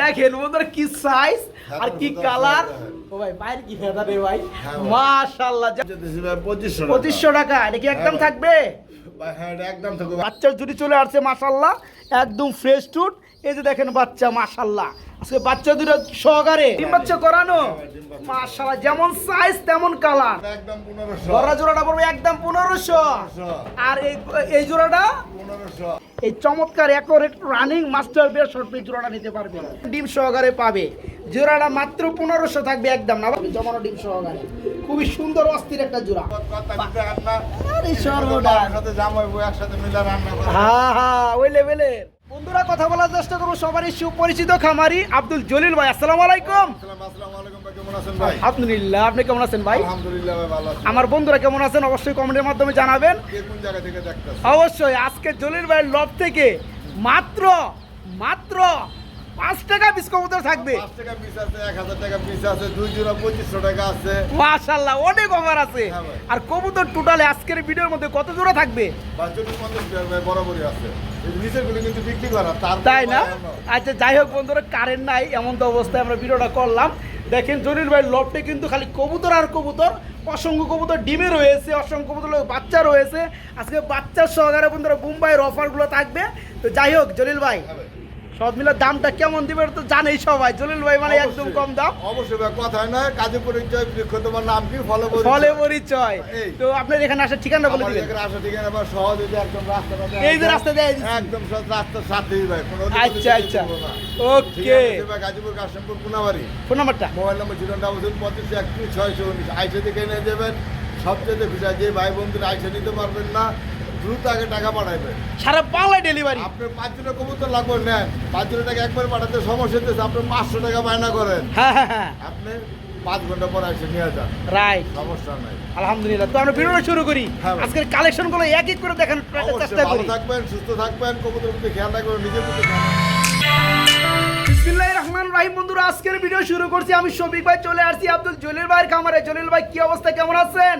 দেখেন বন্ধুরা কি সাইজ আর কি কালার সুন্দর। ও ভাই বাইরে কি ফেদা রে ভাই? হ্যাঁ মাশাআল্লাহ পঁচিশশো পঁচিশশো টাকা এটা কি একদম হ্যাঁ থাকবে? হ্যাঁ একদম থাকবে। বাচ্চার জুড়ি চলে আসছে মাশাল্লাহ একদম ফ্রেশ টুট এই যে দেখেন বাচ্চা মাশাল্লাহ আজকে বাচ্চা দুটো সহকারে। ডিম বাচ্চা করানো? হ্যাঁ। মাশাল্লাহ যেমন সাইজ তেমন কালার একদম পনেরোশো। বড় জোড়াটা পড়বে একদম পনেরোশো। আর এই এই জোড়াটা? পনেরোশো। এই চমৎকার accurate running master pair short piece জোড়াটা নিতে পারবে। ডিম সহকারে পাবে। জোড়াটা মাত্র পনেরোশো থাকবে একদম না জমানো ডিম সহকারে। খুবই সুন্দর অস্থির একটা জোড়া। হ্যাঁ হ্যাঁ ওই লেভেলের বন্ধুরা কথা বলার চেষ্টা করব। সবারই সুপরিচিত খামারি আব্দুল জলিল ভাই। আসসালামু আলাইকুম। আলহামদুলিল্লাহ আপনি কেমন আছেন ভাই? আমার বন্ধুরা কেমন আছেন? অবশ্যই কমেন্টের মাধ্যমে জানাবেন। অবশ্যই আজকে জলিল ভাইয়ের লব থেকে মাত্র মাত্র পাঁচ টাকা পিস কবুতর থাকবে। পাঁচ টাকা পিস আছে। এক হাজার টাকা পিস আছে দুই জোড়া পঁচিশশো টাকা আছে মাশাল্লাহ অনেক অফার আছে আর কবুতর টোটালে আজকের ভিডিওর মধ্যে কত জোড়া থাকবে? বরাবরই আছে। এই কিন্তু বিক্রি করা তার তাই না? আচ্ছা যাই হোক বন্ধুরা কারেন্ট নাই এমন তো অবস্থায় আমরা ভিডিওটা করলাম। দেখেন জলিল ভাই লোভটি কিন্তু খালি কবুতর আর কবুতর অসংখ্য কবুতর ডিমে রয়েছে অসংখ্য কবুতর বাচ্চা রয়েছে। আজকে বাচ্চার সহকারে বন্ধুরা মুম্বাইয়ের অফারগুলো থাকবে। তো যাই হোক জলিল ভাই সব মিলে দামটা কেমন দিবে তো জানেই সবাই। জলিল ভাই মানে একদম কম দাম। অবশ্যই ভাই কথা হয় না কাজে পরিচয় বৃক্ষ তোমার নাম কি? ফলো ফলে পরিচয়। তো আপনার এখানে আসার ঠিকানা বলে দিবেন। এখানে আসা ঠিকানা বা সহজ একদম রাস্তাটা দেয়া এই যে রাস্তা দেয়া। একদম সহজ রাস্তার সাথেই ভাই আচ্ছা আচ্ছা। ওকে। গাজীপুর কাশিমপুর পুনাবাড়ি। ফোন নাম্বারটা? Mobile number zero double zero পঁচিশ একত্রিশ ছয়শো উনিশ। আইসে থেকে নিয়ে যাবেন সবচেয়ে খুশি যে ভাই বন্ধুরা আইসে নিতে পারবেন না। দ্রুত আগে টাকা সারা বাংলায় ডেলিভারি আপনার পাঁচ জনের কবুতর লাগবে পাঁচ টাকা একবার পাঠাতে সমস্যা হচ্ছে আপনি পাঁচশো টাকা বায়না করেন। হ্যাঁ হ্যাঁ হ্যাঁ। আপনি পাঁচ ঘণ্টা পর এসে নিয়ে যান। রাইট সমস্যা নাই। আলহামদুলিল্লাহ। তো আমরা ভিডিওটা শুরু করি। আজকের কালেকশনগুলো এক এক করে দেখানোর অবশ্যই চেষ্টা ভালো করি। থাকবেন সুস্থ থাকবেন কবুতর প্রতি খেয়াল রাখবেন নিজের প্রতি রহমান রাহিম। বন্ধুরা আজকের ভিডিও শুরু করছি আমি শফিক ভাই। চলে আসছি আব্দুল জলিল ভাইয়ের খামারে। জলিল ভাই কি অবস্থা? কেমন আছেন?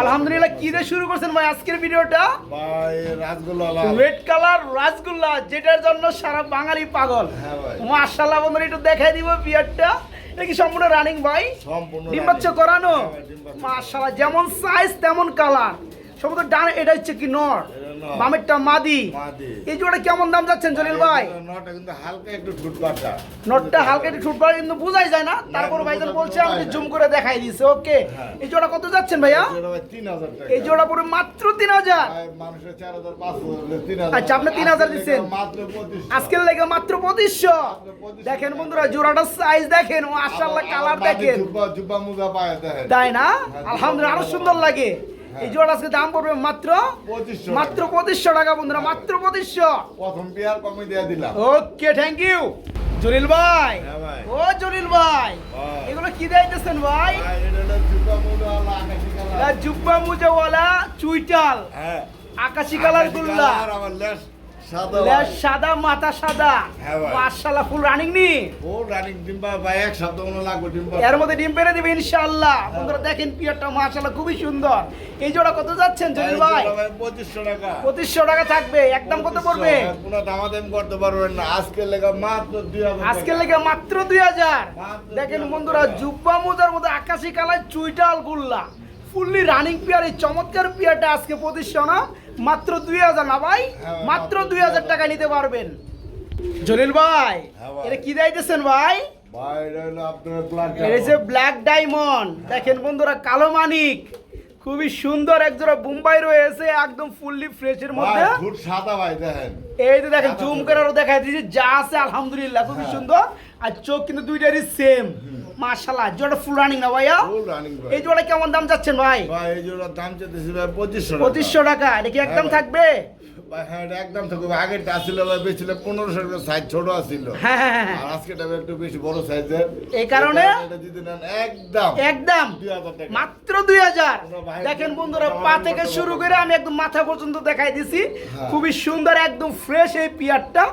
আলহামদুলিল্লাহ কি দিয়ে শুরু করছেন ভাই আজকের ভিডিওটা? ভাই রাসগোল্লা রেড কালার রাসগোল্লা যেটার জন্য সারা বাঙালি পাগল। হ্যাঁ ভাই। মাশাআল্লাহ বন্ধুরা একটু দেখাই দিব বিয়ারটা। এটা কি সম্পূর্ণ রানিং ভাই? সম্পূর্ণ ডিম বাচ্চা করানো? হ্যাঁ বাচ্চা। মাশাআল্লাহ যেমন সাইজ তেমন কালার সম্ভবত ডান এটা হচ্ছে কি নর? বামেরটা মাদি। এই জোড়া কেমন দাম যাচ্ছেন জলিল ভাই? এই কিন্তু হালকা একটু ঠুট নটটা হালকা একটু ছুট পড়ে কিন্তু বোঝাই যায় না। তারপর ভাইজান বলছে না। জুম করে দেখাই দিছে। ওকে। হ্যাঁ। এই জোড়া কত যাচ্ছেন ভাইয়া? তিন হাজার এই জোড়া পড়ে মাত্র তিন হাজার। হাজার তিন হাজার। আচ্ছা, আপনি 3000 আজকের দিচ্ছেন। আজকের লেগে মাত্র পঁচিশশো। দেখেন বন্ধুরা জোড়াটার সাইজ দেখেন। মাশাআল্লাহ কালার দেখেন। তাই না? হ্যাঁ, আলহামদুলিল্লাহ আরও সুন্দর লাগে। এই জোড়া আজকে দাম পড়বে মাত্র 2500 মাত্র পঁচিশশো টাকা বন্ধুরা মাত্র পঁচিশশো। প্রথম পেয়ার দিয়ে দিলাম। ওকে থ্যাংক ইউ জলিল ভাই। হ্যাঁ ও জলিল ভাই। ভাই। এগুলো কি দিতেছেন ভাই? ভাই, জুব্বা আকাশি কালার। জুব্বা মুজাওয়ালা চুইটাল। হ্যাঁ। আকাশি কালার গুল্লা। আমার লেস। সাদা মাথা সাদা। হ্যাঁ মাশাআল্লাহ ফুল রানিং নি? ও রানিং ভাই এক সপ্তাহ মনে লাগবে এর মধ্যে ডিম পেরে দিবে ইনশাআল্লাহ। বন্ধুরা দেখেন পিয়ারটা মাশাআল্লাহ খুবই সুন্দর। এই জোড়া কত যাচ্ছেন ভাই? পঁচিশশো টাকা। পঁচিশশো টাকা থাকবে একদম কত পড়বে? কোনো দামাদাম করতে পারবেন না। আজকের লেগে মাত্র দুই হাজার আজকে লেগে মাত্র দুই হাজার। মাত্র দেখেন বন্ধুরা জুব্বা মোজার মধ্যে আকাশি কালার চুইটাল গুল্লা। ফুললি রানিং পিয়ার এই চমৎকার পিয়ারটা আজকে পঁচিশশো না? মাত্র দুই হাজার না ভাই? হ্যাঁ, মাত্র দুই হাজার টাকা নিতে পারবেন। জলিল ভাই হ্যাঁ এটা কি দিতেছেন ভাই? যে ব্ল্যাক ডায়মন্ড দেখেন বন্ধুরা কালো মানিক। খুবই সুন্দর বোম্বাই রয়েছে একদম ফুললি ফ্রেশের মধ্যে। সাদা ভাই দেখেন। এই যে দেখেন জুম করে আরও দিয়েছি যা আছে আলহামদুলিল্লাহ খুবই হ্যাঁ। সুন্দর। আর চোখ কিন্তু দুইটারই সেম মাশাআল্লাহ জোড়া ফুল রানিং না ভাইয়া? ফুল রানিং ভাই। এই জোড়া কেমন দাম যাচ্ছেন ভাই? ভাই এই জোড়ার দাম চাইতেছি ভাই পঁচিশশো পঁচিশশো টাকা এটা কি একদম হ্যাঁ থাকবে? ভাই হ্যাঁ এটা একদম থাকবে। আগের আসছিল ভাই বেছিল পনেরোশো টাকা সাইজ ছোট আসছিল হ্যাঁ হ্যাঁ হ্যাঁ আর আজকে টাকা একটু বেশি বড় সাইজের এই কারণে? এটা যদি নেন একদম। একদম? 2000 টাকা। মাত্র দুই হাজার? তোমরা ভাই দেখেন বন্ধুরা পা থেকে শুরু করে আমি একদম মাথা পর্যন্ত দেখাই দিছি। হ্যাঁ। খুবই সুন্দর একদম ফ্রেশ এই পিয়ারটা।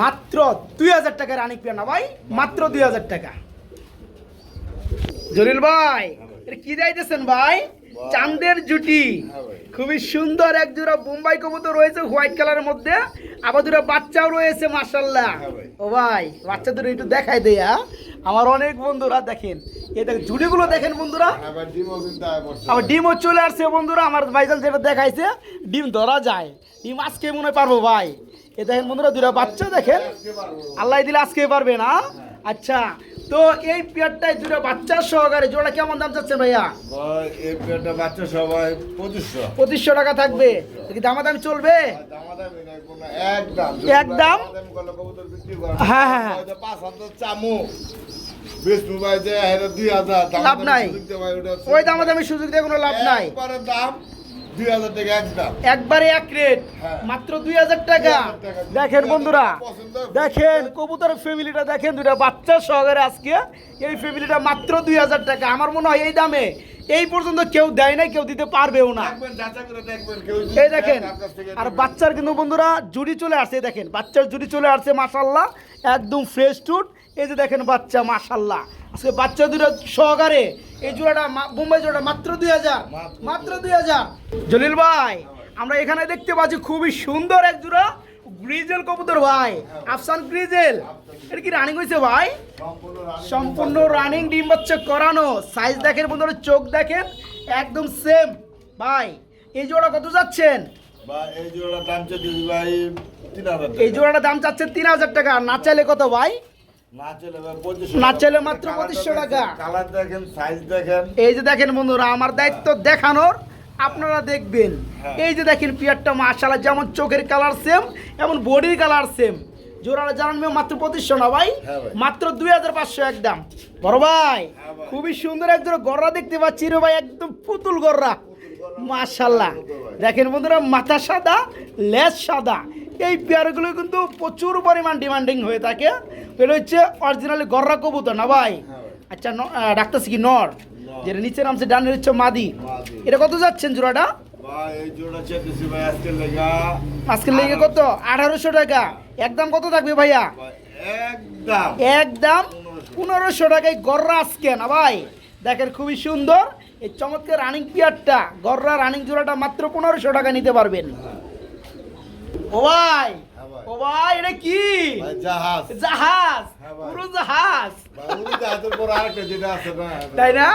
মাত্র দুই হাজার টাকা রানি পিয়ার না ভাই? মাত্র দুই হাজার। টাকা। জলিল ভাই কি যাইতেছেন ভাই? চান্দের জুটি। হ্যাঁ খুবই সুন্দর এক জোড়া বোম্বাই কবুতর রয়েছে হোয়াইট কালারের মধ্যে। আবার দুটো বাচ্চাও রয়েছে মার্শাল্লাহ হ্যাঁ ও ভাই বাচ্চা দুটো একটু দেখাই দেয়া আমার অনেক বন্ধুরা দেখেন এই দেখেন জুড়িগুলো দেখেন বন্ধুরা। আবার ডিমও চলে আসছে বন্ধুরা আমার ভাইজান যেটা দেখাইছে ডিম ধরা যায়। ডিম আজকে মনে হয় পারব ভাই। এ দেখেন বন্ধুরা দুটা বাচ্চা দেখেন। আল্লাহ দিলে আজকে পারবে না। আচ্ছা তো এই পেয়ারটায় দুটো বাচ্চার সহকারে জোড়া কেমন দাম চাচ্ছে ভাইয়া? এই পেটে বাচ্চা সবাই পঁচিশশো। পঁচিশশো টাকা থাকবে। কি দামাদামি চলবে? একদম। হ্যাঁ, হ্যাঁ, হ্যাঁ। পাঁচ হাজার চামু লাভ নাই। ওই দামাদামি সুযোগ দিয়ে কোনো লাভ নাই। দাম একবারে এক রেট হ্যাঁ। মাত্র দুই হাজার টাকা। দেখেন বন্ধুরা দেখেন কবুতরের ফ্যামিলিটা দেখেন দুটা বাচ্চা সহকারে আজকে। এই ফ্যামিলিটা মাত্র দুই হাজার টাকা। আমার মনে হয় এই দামে এই পর্যন্ত কেউ দেয় না কেউ দিতে পারবেও না। এই দেখেন আর বাচ্চার কিন্তু বন্ধুরা জুড়ি চলে আসছে দেখেন বাচ্চার জুড়ি চলে আসছে মাশাল্লাহ একদম ফ্রেশ টুট এই যে দেখেন বাচ্চা মাশাল্লাহ আজকে বাচ্চা দুটো সহকারে। এই জোড়াটা বোম্বাই জোড়াটা মাত্র দুই হাজার। মাত্র দুই হাজার। জলিল ভাই আমরা এখানে দেখতে পাচ্ছি খুবই সুন্দর এক জোড়া গ্রিজেল কবুতর ভাই। আফসান গ্রিজেল। এটা কি রানিং হয়েছে ভাই? সম্পূর্ণ রানিং ডিম বাচ্চা। করানো। সাইজ দেখেন বন্ধুরা চোখ দেখেন একদম সেম ভাই এই জোড়া কত যাচ্ছেন? এই দাম জোড়াটা দাম চাচ্ছে তিন হাজার টাকা। না চাইলে কত ভাই? না চলে পঁচিশশো মাত্র 2500 টাকা। কালার দেখেন সাইজ দেখেন। এই যে দেখেন বন্ধুরা আমার দায়িত্ব দেখানোর আপনারা দেখবেন। হ্যাঁ। এই যে দেখেন পিয়ারটা মাশাআল্লাহ যেমন চোখের কালার সেম এমন বডির কালার সেম জোড়াটা জানান মাত্র পঁচিশশো না ভাই? হ্যাঁ মাত্র দুই হাজার পাঁচশো একদম বড় ভাই হ্যাঁ খুবই সুন্দর একজন গররা দেখতে পাচ্ছি রে ভাই একদম পুতুল গররা। মাশাল্লাহ দেখেন বন্ধুরা মাথা সাদা লেজ সাদা। এই পেয়ারগুলো কিন্তু প্রচুর পরিমাণ ডিমান্ডিং হয়ে থাকে। এটা হচ্ছে অরিজিনালি গররা কবুতর না ভাই? হ্যাঁ আচ্ছা আহ, কি নর? যেটা নিচে নামছে ডানের হচ্ছে মাদি। এটা কত যাচ্ছেন জোড়াটা? বা এই জোড়া চাইতেছি ভাই আজকে লেগা কত? আঠারোশো। টাকা। একদম কত থাকবে ভাইয়া? একদম একদম পনেরোশো। টাকায় গররা আজকে না ভাই? দেখেন খুবই সুন্দর। এই চমৎকার রানিং পিয়ারটা গররা রানিং জোড়াটা মাত্র পনেরোশো টাকা নিতে পারবেন। ও ভাই হ্যাঁ ও ভাই এটা কি? জাহাজ। জাহাজ? হ্যাঁ পুরো জাহাজ? তাই না?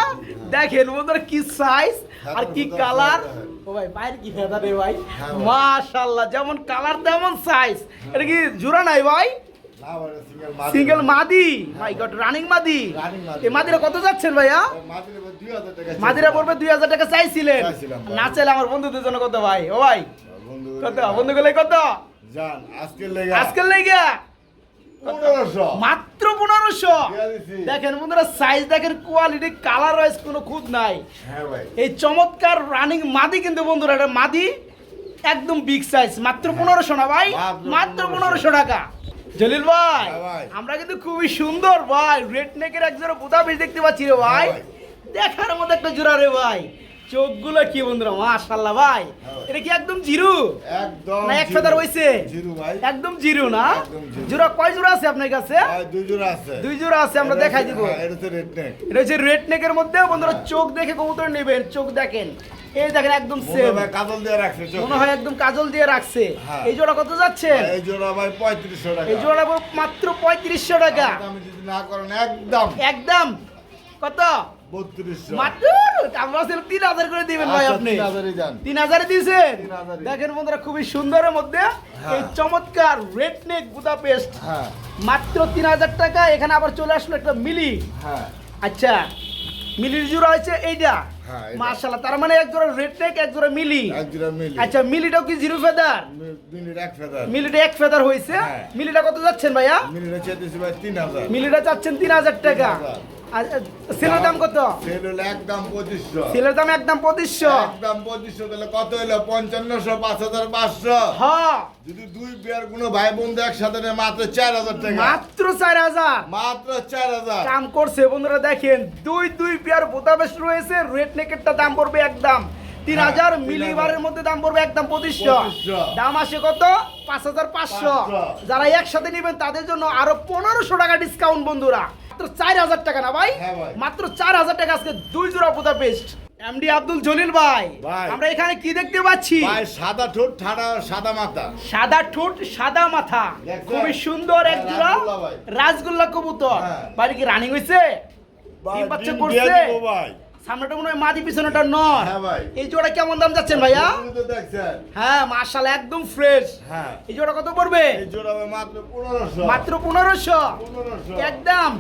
দেখেন বন্ধুরা কি সাইজ আর কি কালার হ্যাঁ। ও ভাই বাইরে কি ফেদা রে ভাই? হ্যাঁ মাশাআল্লাহ যেমন কালার তেমন সাইজ এটা কি জোড়া নাই ভাই? সিঙ্গেল মাদি। মাই গড রানিং মাদি? এই মাদিরা কত যাচ্ছেন ভাইয়া? মাদির এবার 2000 টাকা মাদিরা পড়বে দুই হাজার টাকা চাইছিলেন। না চাইলে আমার বন্ধুদের জন্য কত ভাই? ও ভাই। কত বন্ধু গুলো কত জান আজকে লেগা। আজকাল লেগে? 1500 মাত্র পনেরোশো? দেখেন বন্ধুরা সাইজ দেখেন কোয়ালিটি কালার ওয়াইজ কোনো খুঁত নাই। হ্যাঁ এই চমৎকার রানিং মাদি কিন্তু বন্ধুরা এটা মাদি একদম বিগ সাইজ মাত্র পনেরোশো না ভাই? মাত্র মাত্র 1500 পনেরোশো টাকা। জলিল ভাই হ্যাঁ ভাই। আমরা কিন্তু খুবই সুন্দর ভাই। রেড নেকের এক জোড়া বুদা বেশ দেখতে পাচ্ছি রে ভাই। হ্যাঁ দেখার মতো একটা জোড়া রে ভাই। চোখগুলো কি বন্ধুরা? মাশাল্লাহ ভাই। ভাই। এটা কি একদম জিরো? একদম না এক। ফেদার হইছে? জিরো ভাই। একদম জিরো না? জোড়া কয় জোড়া আছে আপনার কাছে? দুই জোড়া আছে। দুই জোড়া আছে আমরা দেখাই দিব। হ্যাঁ, এটা হচ্ছে রেড নেক এটা হচ্ছে রেড নেকের মধ্যে বন্ধুরা চোখ দেখে কবুতর নেবেন চোখ দেখেন। এই দেখেন একদম সেম কাজল দিয়ে রাখছে চোখে। মনে হয় একদম কাজল দিয়ে রাখছে। হ্যাঁ। এই জোড়া কত যাচ্ছে? এই জোড়া ভাই পঁয়ত্রিশশো টাকা। এই জোড়া মাত্র পঁয়ত্রিশশো টাকা। আমি যদি না করেন একদম। একদম। কত? করে দিবেন ভাই আচ্ছা, আপনি। দিয়েছেন? দেখেন বন্ধুরা খুবই সুন্দরের মধ্যে হ্যাঁ। এই চমৎকার রেড নেক বুদা পেস্ট। হ্যাঁ। মাত্র তিন হাজার টাকা এখানে আবার চলে আসলো একটা মিলি। হ্যাঁ। আচ্ছা মিলির জোড়া হচ্ছে এইটা। এটা। তার মানে এক জোড়া রেড টেক এক জোড়া মিলি। এক জোড়া মিলি। আচ্ছা মিলিটাও কি জিরো ফেদার? মি- এক ফেদার। মিলিটা এক ফেদার হয়েছে। হ্যাঁ। মিলিটা কত যাচ্ছেন ভাইয়া? মিলিটা চেয়েছি ভাই তিন হাজার। মিলিটা চাচ্ছেন তিন হাজার টাকা। 3000 আর সেলের দাম কত? সেল হলো একদম পঁচিশশো। সেলের দাম একদম পঁচিশশো? একদম পঁচিশশো তাহলে কত হলো? পঞ্চান্নশো পাঁচ হাজার পাঁচশো। হ্যাঁ যদি দুই বিয়ার কোনো ভাই বন্ধু একসাথে নেয় মাত্র চার হাজার টাকা। মাত্র চার হাজার মাত্র চার হাজার কাম করছে বন্ধুরা দেখেন দুই দুই পেয়ার বোতাবেশ রয়েছে রেড নেকেটটা দাম পড়বে একদম। তিন হ্যাঁ, হাজার 3000 মিলিবারের মধ্যে দাম পড়বে একদম পঁচিশশো। দাম আসে কত? পাঁচ হাজার পাঁচশো। যারা একসাথে নেবেন তাদের জন্য আরও পনেরোশো টাকা ডিসকাউন্ট বন্ধুরা। মাত্র চার হাজার টাকা না ভাই? হ্যাঁ মাত্র চার হাজার টাকা আজকে দুই জোড়া বোতা পেস্ট এমডি আব্দুল জলিল ভাই ভাই। আমরা এখানে কি দেখতে পাচ্ছি? ভাই সাদা ঠোঁট ঠাডা সাদা মাথা। সাদা ঠোঁট সাদা মাথা। খুবই সুন্দর এক হ্যাঁ, জোড়া ভাই। রাজগোল্লা কবুতর। হ্যাঁ। বাড়ি কি রানিং ভাই, ডিম বাচ্চা করছে? ভাই। সামনেটা মনে হয় মাদি পিছনেটা নয়। হ্যাঁ ভাই। এই জোড়া কেমন দাম যাচ্ছেন ভাইয়া? হ্যাঁ মার্শাল একদম ফ্রেশ হ্যাঁ। এই জোড়া কত পড়বে? ভাই মাত্র পনেরোশো। মাত্র পনেরোশো। পনেরোশো। একদম।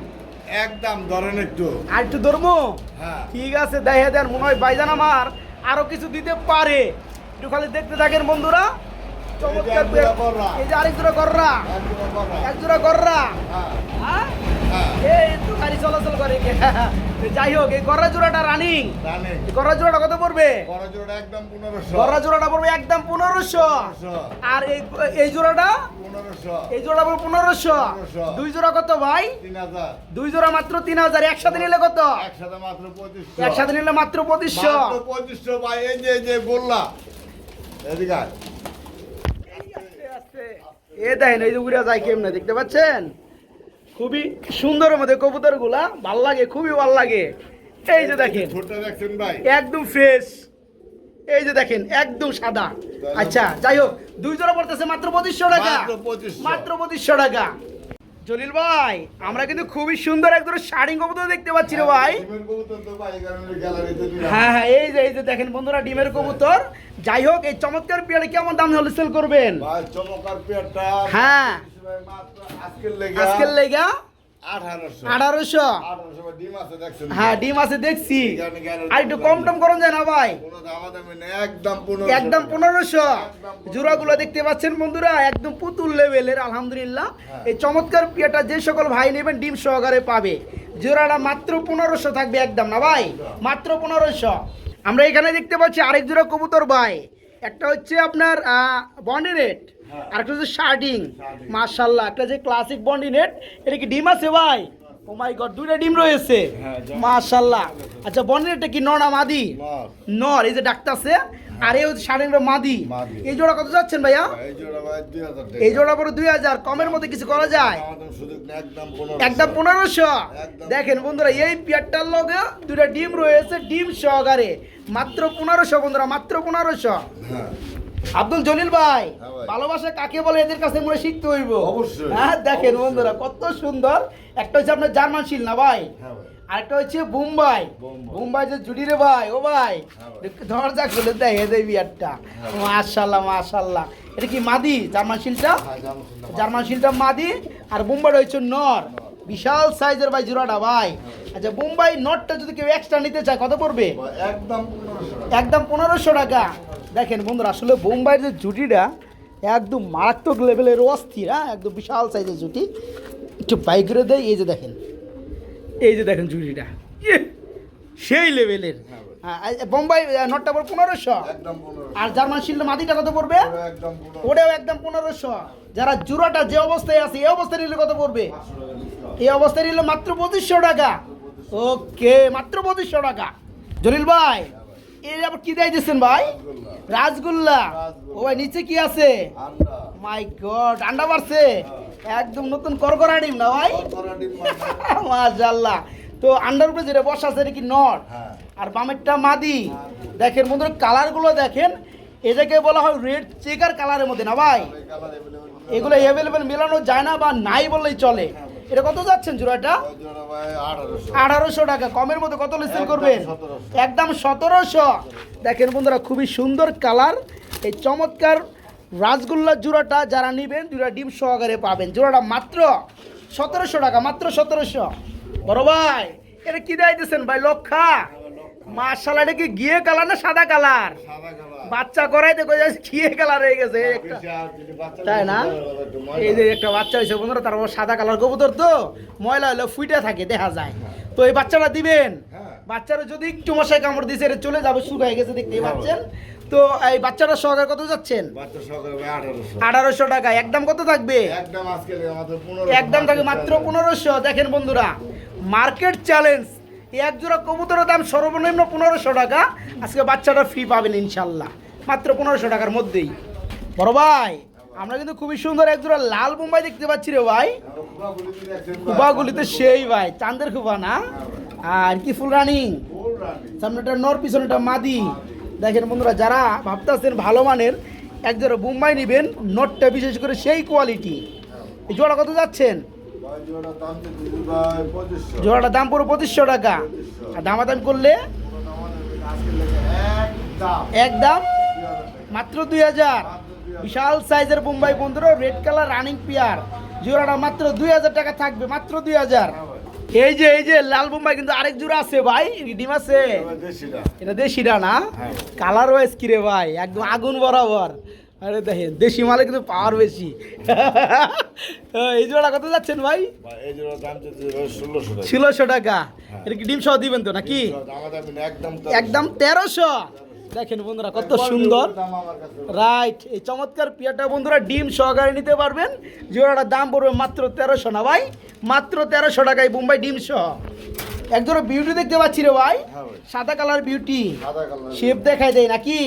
একদম ধরেন একটু। আর একটু ধর্ম হ্যাঁ। ঠিক আছে দেখে দেন মনে হয় ভাইজান আমার আরও কিছু দিতে পারে। একটু খালি দেখতে থাকেন বন্ধুরা। চমৎকার। এই যে আরেক জোড়া কররা। এক জোড়া কররা। এক হ্যাঁ? এই তো গাড়ি চলাচল করে যাই হোক এই গররা জোড়াটা রানিং জানে জোড়াটা কত পড়বে? বড় জোড়া একদম পনেরোশো। গররা জোড়াটা পড়বে একদম পনেরোশো। পনেরোশো। আর এই এই জোড়াটা? এই জোড়া পড়বে পনেরোশো। দুই জোড়া কত ভাই? দুই জোড়া মাত্র তিন হাজার। একসাথে নিলে কত? একসাথে নিলে মাত্র পঁচিশশো। ভাই এই যে এই যে বললা এদিকে এ দেখেন এই যে উড়ে যায় কেমনে দেখতে পাচ্ছেন? খুবই সুন্দর মধ্যে কবুতরগুলা ভালো লাগে খুবই ভালো লাগে। এই যে দেখেন ভাই। একদম ফ্রেশ এই যে দেখেন একদম সাদা। আচ্ছা যাই হোক দুই জোড়া পড়তেছে মাত্র পঁচিশশো টাকা। মাত্র 2500 মাত্র পঁচিশশো টাকা। জলিল ভাই আমরা কিন্তু খুবই সুন্দর এক ধরনের শাড়ি কবুতর দেখতে পাচ্ছি রে ভাই। দিলাম। হ্যাঁ হ্যাঁ এই যে এই যে দেখেন বন্ধুরা ডিমের কবুতর। যাই হোক এই চমৎকার পেয়ারে কেমন দাম হলে সেল করবেন? চমৎকার পেয়ারটা হ্যাঁ। আজকের লেগা আঠারোশো। হ্যাঁ ডিম আছে দেখছি। আর একটু কম টম করুন যায় না ভাই? একদম একদম পনেরোশো। জোড়াগুলো দেখতে পাচ্ছেন বন্ধুরা একদম পুতুল লেভেলের আলহামদুলিল্লাহ। হ্যাঁ। এই চমৎকার পিয়াটা যে সকল ভাই নেবেন ডিম সহকারে পাবে। জোড়াটা মাত্র পনেরোশো থাকবে একদম না ভাই? মাত্র পনেরোশো। আমরা এখানে দেখতে পাচ্ছি আরেক জোড়া কবুতর ভাই। একটা হচ্ছে আপনার বন্ডিনেট হ্যাঁ। আর একটা হচ্ছে শার্টিং। মার্শাল্লাহ একটা যে ক্লাসিক বন্ডিনেট এটা কি ডিম আছে ভাই? ও মাই গড দুইটা ডিম রয়েছে। হ্যাঁ, মার্শাল্লাহ আচ্ছা বন্ডিনেটটা কি ননা মাদি? নর। এই যে ডাক্তার আছে। আর এই হচ্ছে সাড়ে মাদি। এই জোড়া কত যাচ্ছেন ভাইয়া? এই জোড়া পরে দুই হাজার কমের মধ্যে কিছু করা যায়? একদম পনেরোশো। দেখেন বন্ধুরা এই পিয়ারটার লগে দুটা ডিম রয়েছে ডিম সহকারে। মাত্র পনেরোশো বন্ধুরা মাত্র পনেরোশো। হ্যাঁ। আব্দুল জলিল ভাই হ্যাঁ ভালোবাসা কাকে বলে এদের কাছে মনে শিখতে হইব। অবশ্যই। হ্যাঁ দেখেন বন্ধুরা কত সুন্দর। একটা হচ্ছে আপনার জার্মান শিল না ভাই? হ্যাঁ আরেকটা হচ্ছে বুম্বাই। বোম্বাই। বুম্বাই যে জুড়ি রে ভাই ও ভাই। হ্যাঁ ভাই। দরজা খুলে দেয় এই বিয়ারটা। হ্যাঁ। মাশাল্লাহ মাশাল্লাহ এটা কি মাদি জার্মান শিলটা। জার্মান শিলটা মাদি। আর বুম্বাইটা হচ্ছে নর। বিশাল সাইজের ভাই জোড়াটা ভাই। আচ্ছা বুম্বাই নটটা যদি কেউ এক্সট্রা নিতে চায় কত পড়বে? একদম একদম পনেরোশো টাকা। দেখেন বন্ধুরা আসলে বোম্বাইয়ের যে জুটিটা একদম মারাত্মক লেভেলের অস্থির হ্যাঁ? একদম বিশাল সাইজের জুটি। একটু বাইক করে দেয় এই যে দেখেন। এই যে দেখেন জুটিটা। সেই লেভেলের হ্যাঁ, বোম্বাই নটটা পড়বে পনেরোশো? আর জার্মান শিল্ড মাদিটা কত পড়বে? ওটাও একদম পনেরোশো। যারা জুরাটা যে অবস্থায় আছে এই অবস্থায় নিলে কত পড়বে। এই অবস্থায় নিলে মাত্র পঁচিশশো টাকা। ওকে মাত্র পঁচিশশো টাকা। জলিল ভাই এই আবার কি দেয় ভাই? রাসগোল্লা। ও ভাই নিচে কি আছে? মাই গড আন্ডা পারছে একদম নতুন করকরা ডিম না ভাই? তো আন্ডার উপরে যেটা বসা আছে এটা কি নট? হ্যাঁ। আর বামেরটা মাদি। দেখেন বন্ধুরা কালারগুলো দেখেন। এটাকে বলা হয় রেড চেকার কালারের মধ্যে না ভাই। এগুলো অ্যাভেলেবেল মেলানো যায় না বা নাই বললেই চলে। এটা কত যাচ্ছেন জোড়াটা? আঠারোশো। টাকা। কমের মধ্যে কত সেল করবেন? একদম সতেরোশো। দেখেন বন্ধুরা খুবই সুন্দর কালার। এই চমৎকার রাসগোল্লার জোড়াটা যারা নেবেন দুটা ডিম সহকারে পাবেন। জোড়াটা মাত্র সতেরোশো টাকা মাত্র সতেরোশো। বড় ভাই এটা কি দিতেছেন ভাই? লক্ষা। মার্শাল এটা কি গিয়ে কালার না সাদা কালার? সাদা colour। বাচ্চা করাই দেখো গিয়ে কালার হয়ে গেছে তাই না। এই যে একটা বাচ্চা হয়েছে বন্ধুরা তার সাদা কালার কবুতর তো ময়লা হলে ফুইটা থাকে দেখা যায়। তো এই বাচ্চাটা দিবেন? হ্যাঁ। বাচ্চারা যদি একটু মশাই কামড় দিছে এটা চলে যাবে হয়ে গেছে দেখতেই হ্যাঁ। পাচ্ছেন। তো এই বাচ্চাটা সহকারে কত যাচ্ছেন? আঠারোশো। টাকা। একদম কত থাকবে? একদম থাকবে মাত্র পনেরোশো। দেখেন বন্ধুরা মার্কেট চ্যালেঞ্জ এক জোড়া কবুতরের দাম সর্বনিম্ন পনেরোশো টাকা। আজকে বাচ্চাটা ফ্রি পাবেন ইনশাল্লাহ। মাত্র পনেরোশো টাকার মধ্যেই। বড় ভাই, আমরা কিন্তু খুবই সুন্দর এক জোড়া লাল বোম্বাই দেখতে পাচ্ছি রে ভাই। খুবাগুলিতে সেই ভাই, চাঁদের খুবা না? আর কি ফুল রানিং? সামনেটা নর, পিছনেটা মাদি। দেখেন বন্ধুরা, যারা ভাবতেছেন ভালো মানের এক জোড়া বোম্বাই নেবেন, নটটা বিশেষ করে সেই কোয়ালিটি এই জোড়া কত যাচ্ছেন? ভাই জোড়া দাম দাম পুরো পঁচিশশো টাকা। আর দামাদাম করলে? এক একদম মাত্র দুই হাজার। বিশাল সাইজের বোম্বাই বন্ধুরা রেড কালার রানিং পিয়ার জোড়াটা মাত্র দুই হাজার টাকা থাকবে মাত্র দুই হাজার। এই যে এই যে লাল বোম্বাই কিন্তু আরেক জোড়া আছে ভাই ডিম আছে। এটা দেশিটা। না? হ্যাঁ। কালার ওয়াইজ কি রে ভাই একদম আগুন বরাবর। আরে দেখেন দেশি মালে কিন্তু পাওয়ার বেশি। এই জোড়া কত যাচ্ছেন ভাই? ভাই এই জোড়া দাম দিতে ষোলোশো টাকা। টাকা। এটা কি ডিম সহ দিবেন তো নাকি? একদম তেরোশো। দেখেন বন্ধুরা কত সুন্দর। রাইট এই চমৎকার পিয়াটা বন্ধুরা ডিম সহকারে নিতে পারবেন। জোড়াটার দাম পড়বে মাত্র তেরোশো না ভাই মাত্র তেরোশো টাকায় বোম্বাই ডিম সহ। একজন বিউটি দেখতে পাচ্ছি রে ভাই। হ্যাঁ সাদা কালার বিউটি শেপ দেখায় দেয় নাকি?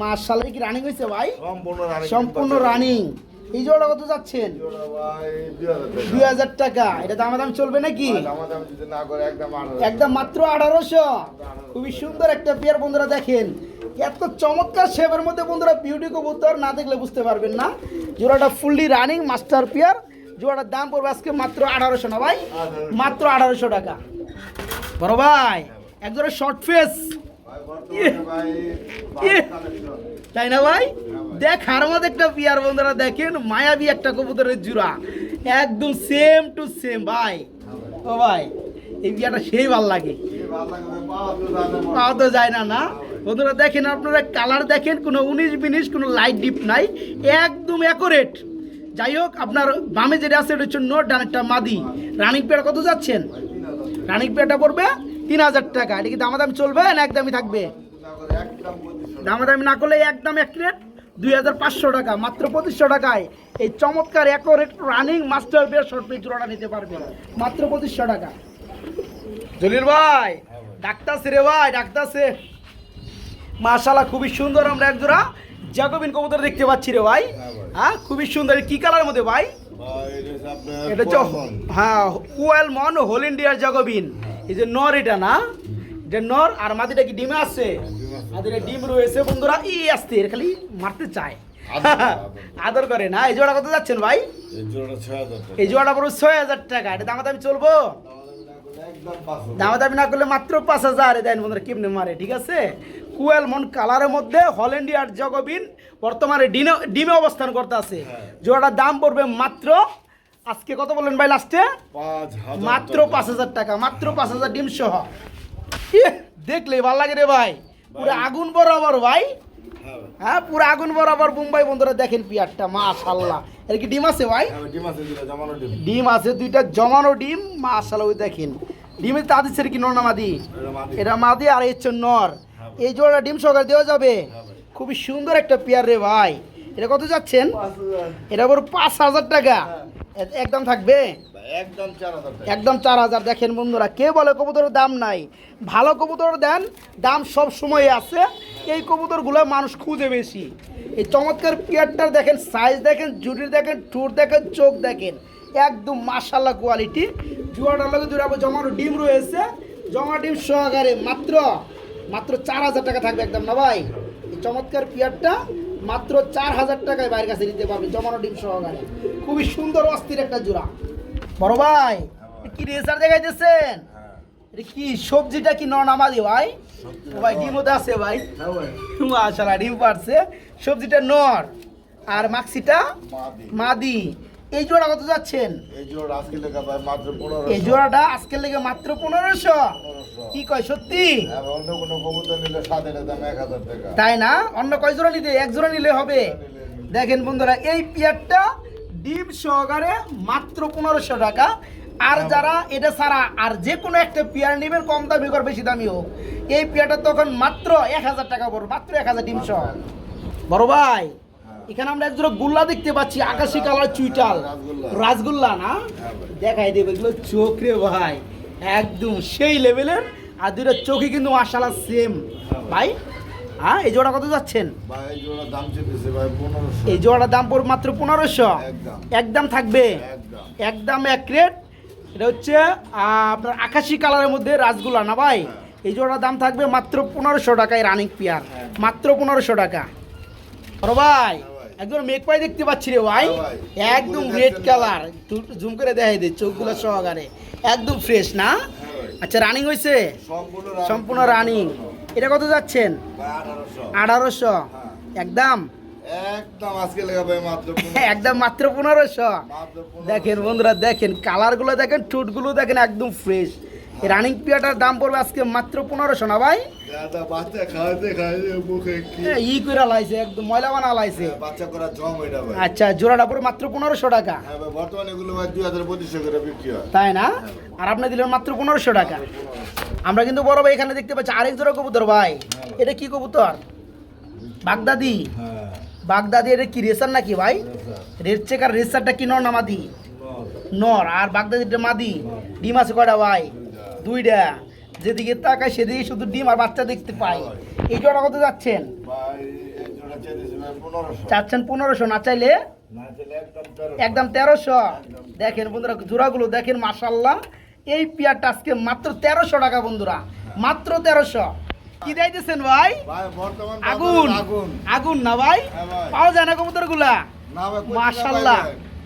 মাস সালে মার্শাল কি রানিং হয়েছে ভাই? সম্পূর্ণ রানিং এই জোড়া কত যাচ্ছেন? ভাই দুই হাজার টাকা। এটা দামাদাম চলবে নাকি? একদম মাত্র আঠারোশো। খুবই সুন্দর একটা পেয়ার বন্ধুরা দেখেন। এত চমৎকার শেপের মধ্যে বন্ধুরা বিউটি কবুতর না দেখলে বুঝতে পারবেন না। জোড়াটা ফুললি রানিং মাস্টার পেয়ার জোড়াটার দাম পড়বে আজকে মাত্র আঠারোশো না ভাই? মাত্র আঠারোশো টাকা। বড় ভাই একজোড়া শর্ট ফেস তাই না ভাই? দেখার মতো একটা বিয়ার বন্ধুরা দেখেন, মায়াবী একটা কবুতরের জোড়া একদম সেম টু সেম ভাই। ও ভাই, এই বিয়াটা সেই ভালো লাগে। পাওয়া তো যায় না না? বন্ধুরা দেখেন, আপনারা কালার দেখেন, কোনো উনিশ বিনিশ, কোনো লাইট ডিপ নাই, একদম অ্যাকোরেট যাই হোক, আপনার বামে যেটা আছে, এটা হচ্ছে নোট ডানেরটা মাদি। রানিং পেয়ার কত যাচ্ছেন? রানিং পেয়ারটা পড়বে তিন হাজার টাকা। এটা কি দামাদামি চলবে না একদমই থাকবে? দামাদামি না করলে একদম এক রেট দুই হাজার পাঁচশো টাকা মাত্র পঁচিশশো টাকায়। এই চমৎকার accurate running master pair short piece জোড়াটা নিতে পারবেন। মাত্র পঁচিশশো টাকা। জলিল ভাই ডাক্তার রে ভাই ডাক্তার সে মাশাল্লাহ খুবই সুন্দর আমরা এক জোড়া জ্যাকোবিন কবুতর দেখতে পাচ্ছি রে ভাই। হ্যাঁ হ্যাঁ খুবই সুন্দর। কি কালার মধ্যে ভাই? এটা হচ্ছে হ্যাঁ কোয়েল মন হোল ইন্ডিয়ার জ্যাকোবিন। এই যে নর এটা না? এটা নর আর মাটিটা কি ডিমে আছে? ডিম ডিম রয়েছে বন্ধুরা। ই আসতে এর খালি মারতে চায়। আদর করে, আদর। আদর না। এই জোড়া কত যাচ্ছেন ভাই? এই জোড়াটা পুরো ছয় হাজার টাকা। এটা দামাদামি চলবো? দামাদামি না করলে মাত্র পাঁচ হাজার। দেন বন্ধুরা কেমনে মারে ঠিক আছে? কুয়েল মন কালারের মধ্যে হল্যান্ডিয়ার জগবিন বর্তমানে ডিনে ডিমে অবস্থান করতে আছে। হ্যাঁ। জোড়াটার দাম পড়বে মাত্র আজকে কত বললেন ভাই লাস্টে মাত্র পাঁচ হাজার টাকা মাত্র পাঁচ হাজার ডিম সহ দেখলে ভালো লাগে রে ভাই। পুরো আগুন বরাবর ভাই। হ্যাঁ। হ্যাঁ পুরো আগুন বরাবর মুম্বাই বন্ধুরা দেখেন পিয়ারটা মাশাল্লাহ এর কি ডিম আছে ভাই? হ্যাঁ ডিম আছে দুটো, জমানো ডিম। ডিম আছে দুইটা জমানো ডিম মাশাল্লাহ ওই দেখেন। ডিমের তাদের কি নর না মাদি? এটা মাদি। আর এই হচ্ছে নর। হ্যাঁ এই জোড়া ডিম সহকারে দেওয়া যাবে? খুবই সুন্দর একটা পেয়ার রে ভাই। এটা কত যাচ্ছেন? এটা পুরো পাঁচ হাজার টাকা। একদম থাকবে? একদম চার হাজার দেখেন বন্ধুরা, কে বলে কবুতরের দাম নাই? ভালো কবুতর দেন, দাম সব সময় আছে। এই কবুতরগুলো মানুষ খুঁজে বেশি। এই চমৎকার পিয়ারটার দেখেন সাইজ দেখেন, জুটির দেখেন ঠুর দেখেন, চোখ দেখেন। একদম মাশাল্লাহ কোয়ালিটি জুয়াটার লগে দুরাবো জমানো ডিম রয়েছে। জমা ডিম সহকারে মাত্র মাত্র চার হাজার টাকা থাকবে একদম না ভাই? এই চমৎকার পিয়ারটা মাত্র চার হাজার টাকায় বাইরের কাছে নিতে পারবে জমানো ডিম সহকারে। খুবই সুন্দর অস্থির একটা জোড়া। বড় ভাই কি রেসার দেখাইতেছেন? হ্যাঁ। কি সবজিটা কি ননামাদি ভাই? ভাই ডিম ওতে আছে ভাই। হ্যাঁ ডিম পারছে। সবজিটা নর আর মাক্সিটা মাদি। এই জোড়া কত যাচ্ছেন? এই জোড়াটা আজকের লেগে মাত্র পনেরোশো। কি কয় সত্যি? হ্যাঁ তাই না? অন্য কয় জোড়া নিতে? এক জোড়া নিলে হবে। দেখেন বন্ধুরা এই পিয়ারটা ডিম সহকারে মাত্র পনেরোশো টাকা। আর যারা এটা ছাড়া আর যে কোনো একটা পেয়ার নেবেন কম দামি হোক আর বেশি দামি হোক। এই পেয়ারটা তখন মাত্র এক হাজার টাকা পড়বে মাত্র এক হাজার ডিম সহ। বড় ভাই এখানে আমরা একজোড়া গুল্লা দেখতে পাচ্ছি আকাশি কালার চুইটাল। রাসগোল্লা। রাসগোল্লা না? হ্যাঁ দেখাই দেবে এগুলো চোখ রে ভাই। একদম সেই লেভেলের আর দুটো চোখই কিন্তু মার্শাল্লাহ সেম হ্যাঁ ভাই হ্যাঁ এই জোড়া কত যাচ্ছেন? এই জোড়া দাম পড়বে মাত্র পনেরোশো? একদম। থাকবে? একদম। এক রেট? এটা হচ্ছে আপনার আকাশি কালারের মধ্যে রাসগুলা না ভাই? এই জোড়ার দাম থাকবে মাত্র পনেরোশো টাকায় রানিং পেয়ার। মাত্র পনেরোশো টাকা। বড় ভাই একদম মেঘ পাই দেখতে পাচ্ছি রে ভাই। হ্যাঁ একদম রেড। কালার। জুম করে দেখাই দে চোখগুলো সহকারে। একদম ফ্রেশ না? হ্যাঁ আচ্ছা রানিং হয়েছে সম্পূর্ণ রানিং। এটা কত যাচ্ছেন? আঠারোশো। হ্যাঁ। একদম? একদম পনেরোশো। মাত্র পনেরোশো। দেখেন বন্ধুরা দেখেন কালারগুলো দেখেন ঠোঁটগুলো দেখেন একদম ফ্রেশ রানিং পিয়াটার দাম পড়বে আজকে মাত্র পনেরোশো না ভাই? ই করে লাইছে একদম ময়লা বানা লাইছে। বাচ্চা করা জম এটা ভাই। আচ্ছা জোড়াটা মাত্র পনেরোশো টাকা। হ্যাঁ বর্তমানে এগুলো ভাই দুই হাজার পঁচিশশো করে বিক্রি হয়। তাই না? আর আপনি দিলেন মাত্র পনেরোশো টাকা। আমরা কিন্তু বড় ভাই এখানে দেখতে পাচ্ছি আরেক জোড়া কবুতর ভাই। এটা কি কবুতর? বাগদাদি হ্যাঁ। বাগদাদি। এটা কি রেসার নাকি ভাই? রেড চেকার রেসারটা কি নর না মাদি? নর। আর বাগদাদিটা মাদি। ডিম আছে কয়টা ভাই? দুইটা। যেদিকে তাকায় সেদিকে শুধু ডিম আর বাচ্চা দেখতে পাই। এই জোড়া কত যাচ্ছেন? চাচ্ছেন পনেরোশো না চাইলে? একদম তেরোশো। দেখেন বন্ধুরা জোড়াগুলো দেখেন মাসাল্লাহ এই পেয়ারটা আজকে মাত্র তেরোশো টাকা বন্ধুরা মাত্র তেরোশো। কি দিতেছেন ভাই? আগুন। আগুন। আগুন না ভাই? হ্যাঁ। পাওয়া যায় না কবুতরগুলা না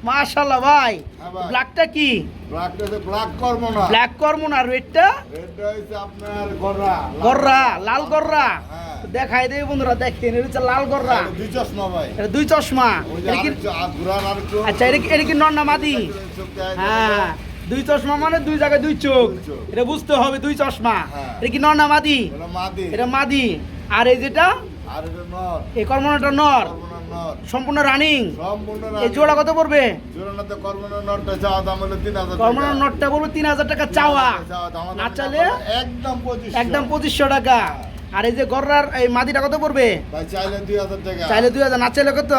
মাশাল্লাহ ভাই হ্যাঁ। ব্ল্যাকটা কি? ব্ল্যাকটা তো ব্ল্যাক করব ব্ল্যাক কর্ম না রেডটা রেডটা হইছে আপনার গররা। গররা লাল গররা। হ্যাঁ। দেখাই দেবে বন্ধুরা দেখেন এটা হচ্ছে লাল গররা। দুই চশমা ভাই। এটা দুই চশমা। এটা কি আচ্ছা এটা কি এটা কি নর না মাদি। হ্যাঁ। দুই চশমা মানে দুই জায়গায় দুই চোখ। এটা বুঝতে হবে দুই চশমা। হ্যাঁ। এটা কি নর না মাদি? এটা মাদি। এটা মাদি। আর এই যেটা? আর এটা নর। এই কর্মটা নর। কর্মনা নর সম্পূর্ণ রানিং? সম্পূর্ণ এই জোড়া কত পড়বে? কর্মনা নটটা পড়বে তিন হাজার টাকা চাওয়া। না চাইলে একদম একদম পঁচিশশো টাকা। আর এই যে গররার এই মাদিটা কত পড়বে? চাইলে দুই হাজার টাকা। চাইলে দুই হাজার না চাইলে কত?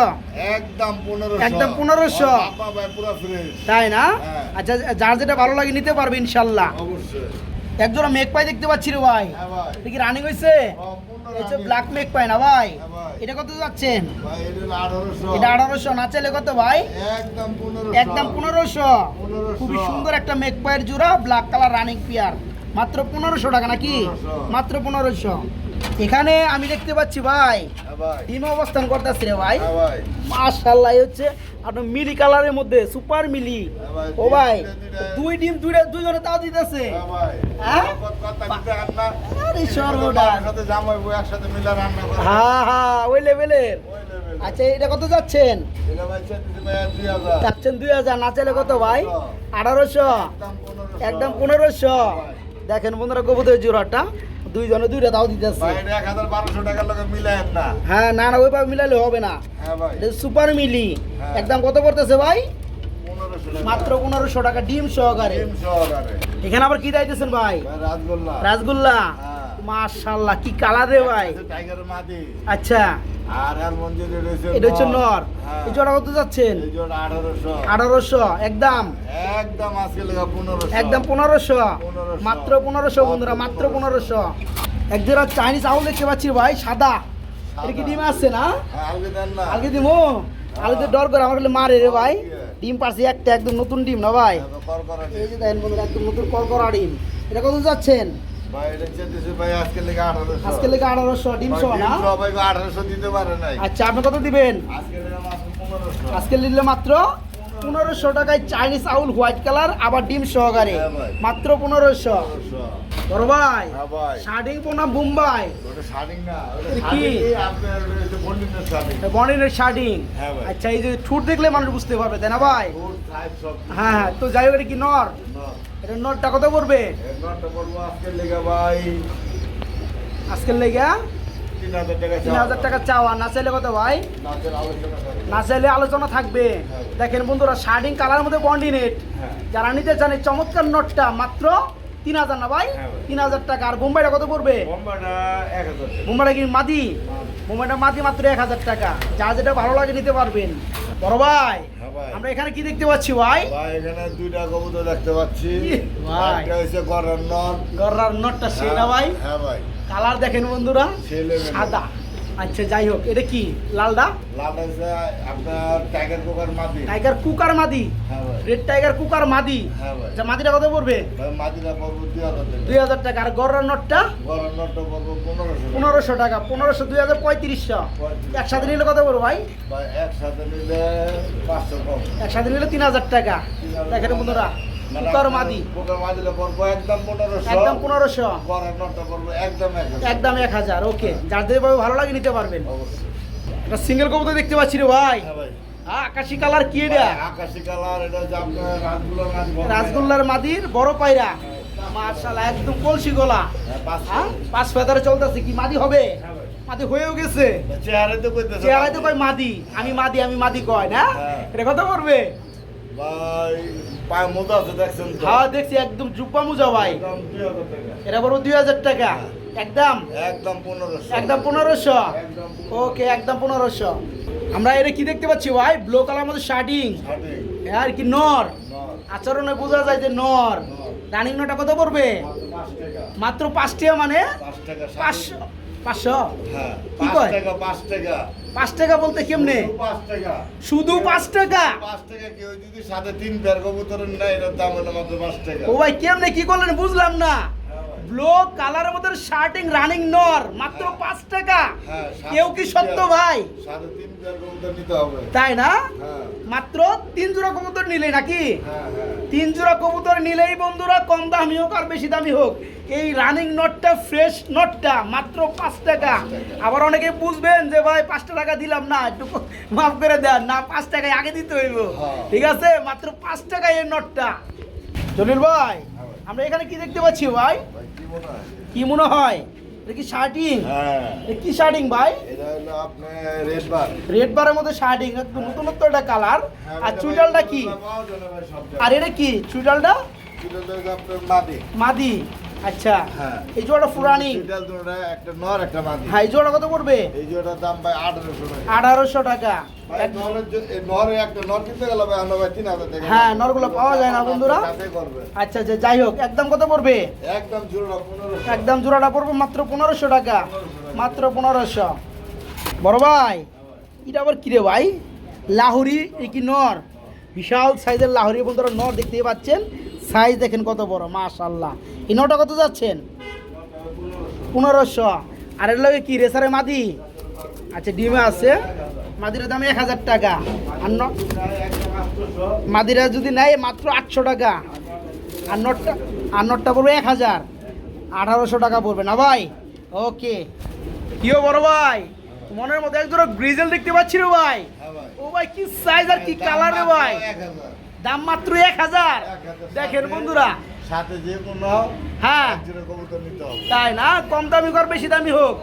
একদম পনেরোশো। একদম 1500 বাবা ভাই পুরো ফ্রেশ তাই না? হ্যাঁ। আচ্ছা যার যেটা ভালো লাগে নিতে পারবে ইনশাল্লাহ। অবশ্যই। একজোড়া মেঘ পাই দেখতে পাচ্ছি রে ভাই। হ্যাঁ কি রানিং হয়েছে রানী। ব্ল্যাক মেক পায় না ভাই? হ্যাঁ এটা কত যাচ্ছেন? ভাই এটা আঠারোশো। না চাইলে কত ভাই? একদম পনেরোশো। একদম পনেরোশো। 1500 খুবই সুন্দর একটা মেক পায়ের জোড়া ব্ল্যাক কালার রানিং পিয়ার মাত্র পনেরোশো টাকা নাকি? মাত্র পনেরোশো। এখানে আমি দেখতে পাচ্ছি ভাই হ্যাঁ ডিম অবস্থান করতেছে রে ভাই। হ্যাঁ মাশাল্লাহ হচ্ছে আপনার মিলি কালারের মধ্যে সুপার মিলি। হ্যাঁ ও ভাই। দুই ডিম দুইটা দুইজনে তাও দিতেছে। হ্যাঁ হ্যাঁ? ওই লেভেলের। আচ্ছা এটা কত যাচ্ছেন। যাচ্ছেন দুই হাজার না চাইলে কত ভাই? আঠারোশো। একদম পনেরোশো। দেখেন বন্ধুরা কবুতরের জোড়াটা। দুইজনে দুইটা দাও দিতেছে। হ্যাঁ না না ওইভাবে মিলালে হবে না। হ্যাঁ ভাই। সুপার মিলি। হ্যাঁ। একদম কত পড়তেছে ভাই? মাত্র পনেরোশো টাকা ডিম সহকারে। ডিম সহকারে। এখানে আবার কি দাইতেছেন ভাই? ভাই রাসগোল্লা রাসগোল্লা মাশাল্লাহ কি কালার রে ভাই? টাইগারের মাদি। আচ্ছা। আর আর মঞ্জুরি রয়েছে এটা হচ্ছে নর। হ্যাঁ। এই জোড়া কত যাচ্ছেন? এই জোড়া আঠারোশো। আঠারোশো একদম? একদম আজকে লেখা পনেরোশো। একদম 1500 মাত্র পনেরোশো বন্ধুরা মাত্র পনেরোশো। এক জোড়া চাইনিজ আউল দেখতে পাচ্ছি ভাই সাদা। এটা কি ডিম আসছে না? হ্যাঁ, আলগে দেন না। আলকে দিমো আলকে ডর করে আমার মারে রে ভাই। ডিম পারছি একটা একদম নতুন ডিম না ভাই? হ্যাঁ, এই যে দেখেন বন্ধুরা একদম নতুন কল করা ডিম। এটা কত যাচ্ছেন? আজকে আঠারোশো। লেগে আঠারোশো ডিম সহ না? আঠারোশো দিতে পারে আচ্ছা আপনি কত দিবেন? আজকে মাত্র পনেরোশো। নিলে মাত্র পনেরোশো টাকায় চাইনিজ আউল হোয়াইট কালার আবার ডিম সহকারে। হ্যাঁ মাত্র পনেরোশো। বড় ভাই হ্যাঁ শার্টিং পোনা কি? বনিনের শার্টিং হ্যাঁ আচ্ছা এই যে ঠুট দেখলে মানুষ বুঝতে পারবে তাই না ভাই? হ্যাঁ হ্যাঁ তো যাই হোক এটা কি নর। এটা কত পড়বে? নটটা ভাই। আজকের লেগে? তিন হাজার টাকা তিন হাজার টাকা চাওয়া। না চাইলে কত ভাই? না চাইলে আলোচনা থাকবে। হ্যাঁ। দেখেন বন্ধুরা শার্টিং কালার মধ্যে বন্ডিনেট হ্যাঁ। যারা নিতে এই চমৎকার নটটা মাত্র তিন হাজার না ভাই? হ্যাঁ তিন হাজার টাকা। আর বোম্বাইটা কত পড়বে? বোম্বাইটা কি মাদি। বোম্বাইটা মাদি মাত্র এক হাজার টাকা। যা যেটা ভালো লাগে নিতে পারবেন। বড় ভাই। আমরা এখানে কি দেখতে পাচ্ছি ভাই? ভাই এখানে দুইটা কবুতর দেখতে পাচ্ছি। ভাই। একটা হচ্ছে গররার নট। গররার নটটা সেটা ভাই। হ্যাঁ ভাই। কালার দেখেন বন্ধুরা। সাদা। আচ্ছা যাই হোক এটা কি? লালডা? লাল আছে আপনার টাইগার কোকার মাদি। টাইগার কুকার মাদি? হ্যাঁ রেড টাইগার কুকার মাদি? হ্যাঁ আচ্ছা মাদিটা কত পড়বে? দুই হাজার টাকা। আর গড়ার নটটা? পড়ব পনেরোশো পনেরোশো টাকা। পনেরোশো দুই হাজার পঁয়ত্রিশশো। একসাথে নিলে কত পড়বে ভাই? ভাই একসাথে নিলে পাঁচশো কম। একসাথে নিলে তিন হাজার টাকা। দেখেন বন্ধুরা কুকার মাদি। কোকার মাদিরা পড়ব একদম পনেরোশো। একদম পনেরোশো। গরম নটটা পড়ব একদম একদম এক হাজার ওকে। যাদের ভাবে ভালো লাগে নিতে পারবেন। একটা সিঙ্গেল কবুতর দেখতে পাচ্ছি রে ভাই। হ্যাঁ হ্যাঁ, আকাশি কালার কি এটা? আকাশি কালার এটা হচ্ছে আপনার রাসগুলো নাচ বলে। রাসগোল্লার মাদির বড় পায়রা। মার্শাল একদম কলসি গোলা। হ্যাঁ, হ্যাঁ পাঁচ ফেদারে চলতেছে। কি মাদি হবে? মাদি হয়েও গেছে। চেহারায় তো মাদি। আমি মাদি আমি মাদি কয় না? হ্যাঁ। এটা কত করবে ভাই পায়ে মোজা আছে দেখছেন হ্যাঁ দেখছি একদম জুব্বা মুজা ভাই। এটা বড় দুই হাজার টাকা। একদম? একদম পনেরোশো। একদম পনেরোশো? ওকে একদম পনেরোশো। আমরা এটা কি দেখতে পাচ্ছি ভাই? ব্লু কালার মধ্যে শার্টিং। আর কি নর। আচরণে বোঝা যায় যে নর। রানিং নটা কত পড়বে? মাত্র পাঁচ টাকা। মানে পাঁচশো পাঁচশো? হ্যাঁ কি পাঁচ কয়? টাকা পাঁচ টাকা। পাঁচ টাকা বলতে কেমনে? পাঁচ টাকা। শুধু পাঁচ টাকা? পাঁচ টাকা কেউ যদি সাথে তিন পেয়ার কবুতরের নেয় এটার দাম হলো মাত্র পাঁচ টাকা। ও ভাই কেমনে কি করলেন বুঝলাম না। ব্লু কালারের মধ্যে শার্টিং রানিং নর মাত্র পাঁচ টাকা। হ্যাঁ, কেউ কি সত্য ভাই? তাই না? হ্যাঁ। মাত্র তিন জোড়া কবুতর নিলে নাকি? হ্যাঁ হ্যাঁ। তিন জোড়া কবুতর নিলেই বন্ধুরা কম দামি হোক আর বেশি দামি হোক এই রানিং নটটা ফ্রেশ নটটা মাত্র পাঁচ টাকা। আবার অনেকে বুঝবেন যে ভাই পাঁচটা টাকা দিলাম না একটু মাফ করে দেন। না পাঁচ টাকায় আগে দিতে হইব। হ্যাঁ। ঠিক আছে? মাত্র পাঁচ টাকায় এই নটটা জলিল ভাই আমরা এখানে কি দেখতে পাচ্ছি ভাই কি মনে হয়? এটা কি শার্টিং হ্যাঁ। কি শার্টিং ভাই? এটা হলো আপনার রেড বার রেড বারের মধ্যে শার্টিং একটু নতুনত্ব একটা কালার হ্যাঁ, আর চুইডালটা কি? আর এটা কি? চুইডালটা মাদি। মাদি। আচ্ছা হ্যাঁ। এই জোড়া ফুরানি চুইটাল দুটোটা একটা নর একটা মাদি হ্যাঁ এই জোড়া কত পড়বে? এই জোড়ার দাম ভাই আঠারোশো টাকা। আঠারোশো টাকা। ভাই, নরের নরে একটা নর কিনতে গেলে ভাই আমরা ভাই তিন হাজার টাকা। হ্যাঁ, নরগুলো পাওয়া যায় না বন্ধুরা। আচ্ছা আচ্ছা যাই হোক একদম কত পড়বে? একদম জোড়া পনেরোশো। একদম জোড়াটা পড়বে মাত্র পনেরোশো টাকা। মাত্র পনেরোশো। বড় ভাই এটা আবার কিরে ভাই? লাহুরি কি নর। বিশাল সাইজের লাহুরি বন্ধুরা নর দেখতেই পাচ্ছেন। সাইজ দেখেন কত বড় মাশাল্লাহ এই নটা কত যাচ্ছেন? পনেরোশো। আর এর লগে কি রেসারে মাদি? আচ্ছা ডিমে আছে। মাদিরের দাম এক হাজার টাকা। আর ন মাদিরা যদি নেয় মাত্র আটশো টাকা। আর নটটা আর নটটা পড়বে এক হাজার। আঠারোশো টাকা পড়বে না ভাই? ওকে। কিও বড় ভাই? মনের মধ্যে এক গ্রিজেল দেখতে পাচ্ছি রে ভাই। ও ভাই কি সাইজ আর কি কালার রে ভাই? দাম মাত্র এক হাজার। দেখেন বন্ধুরা। সাথে যে কোনো হ্যাঁ। তাই না? কম দামি কর বেশি দামি হোক।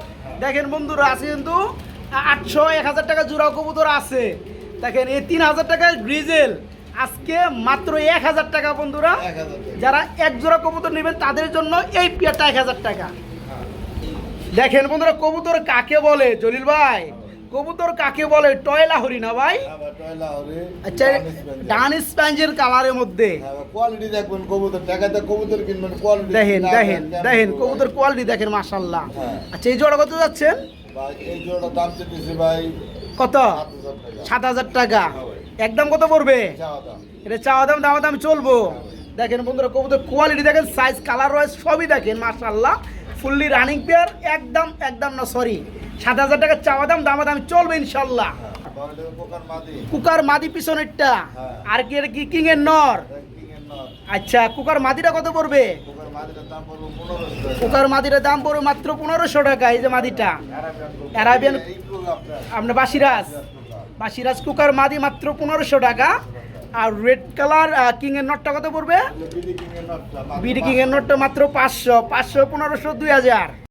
দেখেন বন্ধুরা আছে কিন্তু আটশো এক হাজার টাকা জোড়া কবুতর আছে। দেখেন এই তিন হাজার টাকার গ্রিজেল। আজকে মাত্র এক হাজার টাকা বন্ধুরা। যারা এক জোড়া কবুতর নেবেন তাদের জন্য এই পেয়ারটা এক হাজার টাকা। হ্যাঁ। দেখেন বন্ধুরা কবুতর কাকে বলে? জলিল ভাই। কবুতর কাকে বলে? টয়লা হরি না ভাই? হ্যাঁ। আচ্ছা ডান স্পেঞ্জার। কালারের মধ্যে। হ্যাঁ কোয়ালিটি দেখবেন কবুতর। টাকাতে কবুতর কিনবেন কোয়ালিটি দেখেন দেখেন দেখেন কবুতর কোয়ালিটি দেখেন মাশাল্লাহ হ্যাঁ। আচ্ছা এই জোড়া কত যাচ্ছেন? ভাই এই জোড়ার দাম চেয়েছি ভাই কত? সাত হাজার টাকা। হ্যাঁ একদম কত পড়বে? এটা চাওয়া দাম দামা দাম চলবো। দেখেন বন্ধুরা কবুতর কোয়ালিটি দেখেন সাইজ কালার ওয়াইজ সবই দেখেন মাশাল্লাহ ফুললি রানিং পেয়ার একদম একদম না সরি সাত হাজার টাকা চাওয়া দাম দামা দাম চলবে ইনশাল্লাহ। হ্যাঁ কুকার মাদি পিছনেরটা হ্যাঁ। আর কি এটা কি কিং এর নর এর নর। আচ্ছা কুকার মাদিটা কত পড়বে? কুকার মাদিটার দাম পড়বে মাত্র পনেরোশো টাকা এই যে মাদিটা। অ্যারাবিয়ান আপনার। বাসিরাজ। বাসিরাজ কুকার মাদি মাত্র পনেরোশো টাকা। আর রেড কালার কিং এর নটটা কত পড়বে? বিডি কিং এর নোটটা মাত্র পাঁচশো পাঁচশো পনেরোশো দুই হাজার।